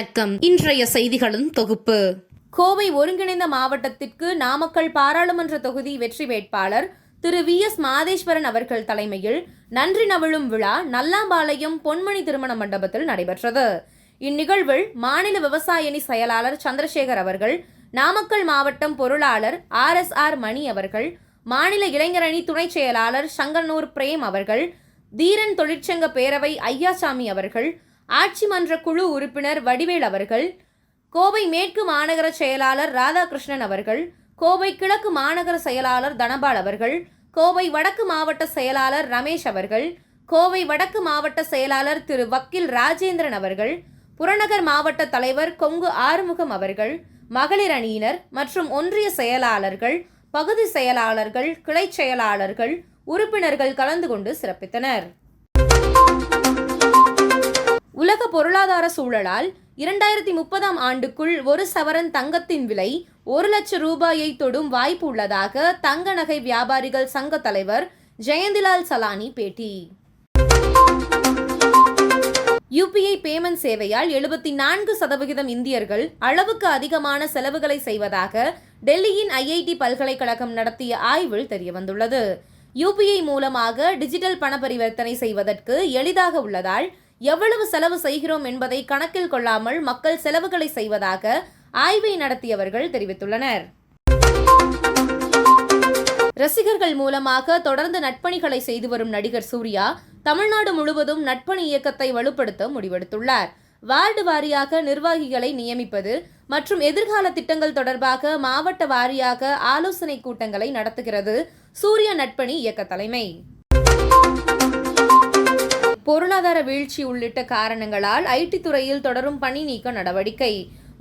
வணக்கம். இன்றைய செய்திகளின் தொகுப்பு. கோவை ஒருங்கிணைந்த மாவட்டத்திற்கு நாமக்கல் பாராளுமன்ற தொகுதி வெற்றி வேட்பாளர் திரு வி. எஸ். மாதேஸ்வரன் அவர்கள் தலைமையில் நன்றி நவிழும் விழா நல்லாம்பாளையம் பொன்மணி திருமண மண்டபத்தில் நடைபெற்றது. இந்நிகழ்வில் மாநில விவசாயணி செயலாளர் சந்திரசேகர் அவர்கள் நாமக்கல் மாவட்டம் பொருளாளர் ஆர். எஸ். ஆர். மணி அவர்கள் மாநில இளைஞரணி துணை செயலாளர் சங்கனூர் பிரேம் அவர்கள் தீரன் தொழிற்சங்க பேரவை ஐயாசாமி அவர்கள் ஆட்சி மன்ற குழு உறுப்பினர் வடிவேல் அவர்கள் கோவை மேற்கு மாநகர செயலாளர் ராதாகிருஷ்ணன் அவர்கள் கோவை கிழக்கு மாநகர செயலாளர் தனபால் அவர்கள் கோவை வடக்கு மாவட்ட செயலாளர் ரமேஷ் அவர்கள் கோவை வடக்கு மாவட்ட செயலாளர் திரு வக்கீல் ராஜேந்திரன் அவர்கள் புறநகர் மாவட்ட தலைவர் கொங்கு ஆறுமுகம் அவர்கள் மகளிர் அணியினர் மற்றும் ஒன்றிய செயலாளர்கள் பகுதி செயலாளர்கள் கிளை செயலாளர்கள் உறுப்பினர்கள் கலந்து கொண்டு சிறப்பித்தனர். பொருளாதார சூழலால் இரண்டாயிரத்தி முப்பதாம் ஆண்டுக்குள் ஒரு சவரன் தங்கத்தின் விலை ஒரு லட்சம் ரூபாயை தொடும் வாய்ப்பு உள்ளதாக தங்க நகை வியாபாரிகள் சங்க தலைவர் ஜெயந்திலால் சலானி பேட்டி. யுபிஐ பேமெண்ட் சேவையால் எழுபத்தி நான்கு சதவிகிதம் இந்தியர்கள் அளவுக்கு அதிகமான செலவுகளை செய்வதாக டெல்லியின் ஐஐடி பல்கலைக்கழகம் நடத்திய ஆய்வில் தெரியவந்துள்ளது. யுபிஐ மூலமாக டிஜிட்டல் பண பரிவர்த்தனை செய்வதற்கு எளிதாக உள்ளதால் எவ்வளவு செலவு செய்கிறோம் என்பதை கணக்கில் கொள்ளாமல் மக்கள் செலவுகளை செய்வதாக ஆய்வை நடத்தியவர்கள் தெரிவித்துள்ளனர். ரசிகர்கள் மூலமாக தொடர்ந்து நட்பணிகளை செய்து வரும் நடிகர் சூர்யா தமிழ்நாடு முழுவதும் நட்பணி இயக்கத்தை வலுப்படுத்த முடிவெடுத்துள்ளார். வார்டு வாரியாக நிர்வாகிகளை நியமிப்பது மற்றும் எதிர்கால திட்டங்கள் தொடர்பாக மாவட்ட வாரியாக ஆலோசனை கூட்டங்களை நடத்துகிறது சூர்யா நட்பணி இயக்க தலைமை. பொருளாதார வீழ்ச்சி உள்ளிட்ட காரணங்களால் ஐடி துறையில் தொடரும் பணி நீக்க நடவடிக்கை.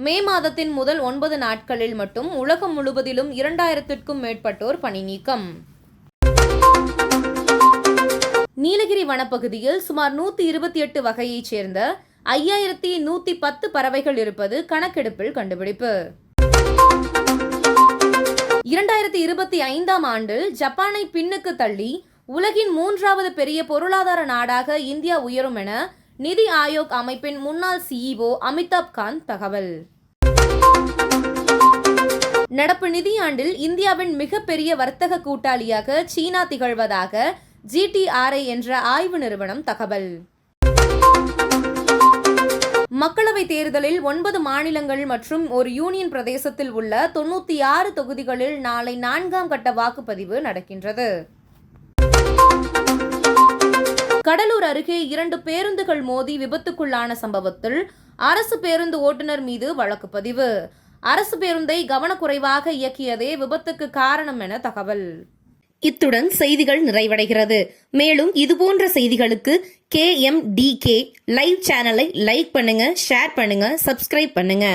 மே மாதத்தின் முதல் ஒன்பது நாட்களில் மட்டும் உலகம் முழுவதிலும் இரண்டாயிரத்திற்கும் மேற்பட்டோர் பணி நீக்கம். நீலகிரி வனப்பகுதியில் சுமார் நூத்தி இருபத்தி எட்டு வகையைச் சேர்ந்த ஐயாயிரத்தி நூத்தி பத்து பறவைகள் இருப்பது கணக்கெடுப்பில் கண்டுபிடிப்பு. இரண்டாயிரத்தி இருபத்தி ஐந்தாம் ஆண்டில் ஜப்பானை பின்னுக்கு தள்ளி உலகின் மூன்றாவது பெரிய பொருளாதார நாடாக இந்தியா உயரும் என நிதி ஆயோக் அமைப்பின் முன்னாள் சிஇஓ அமிதாப் காந்த் தகவல். நடப்பு நிதியாண்டில் இந்தியாவின் மிகப்பெரிய வர்த்தக கூட்டாளியாக சீனா திகழ்வதாக ஜிடிஆர்ஐ என்ற ஆய்வு நிறுவனம் தகவல். மக்களவைத் தேர்தலில் ஒன்பது மாநிலங்கள் மற்றும் ஒரு யூனியன் பிரதேசத்தில் உள்ள தொண்ணூற்றி ஆறு தொகுதிகளில் நாளை நான்காம் கட்ட வாக்குப்பதிவு நடக்கின்றது. கடலூர் அருகே இரண்டு பேருந்துகள் மோதி விபத்துக்குள்ளான சம்பவத்தில் அரசு பேருந்து ஓட்டுநர் மீது வழக்கு பதிவு. அரசு பேருந்தை கவனக்குறைவாக இயக்கியதே விபத்துக்கு காரணம் என தகவல். இத்துடன் செய்திகள் நிறைவடைகிறது. மேலும் இதுபோன்ற செய்திகளுக்கு K M D K live சேனலை லைக் பண்ணுங்க ஷேர் பண்ணுங்க சப்ஸ்கிரைப் பண்ணுங்க.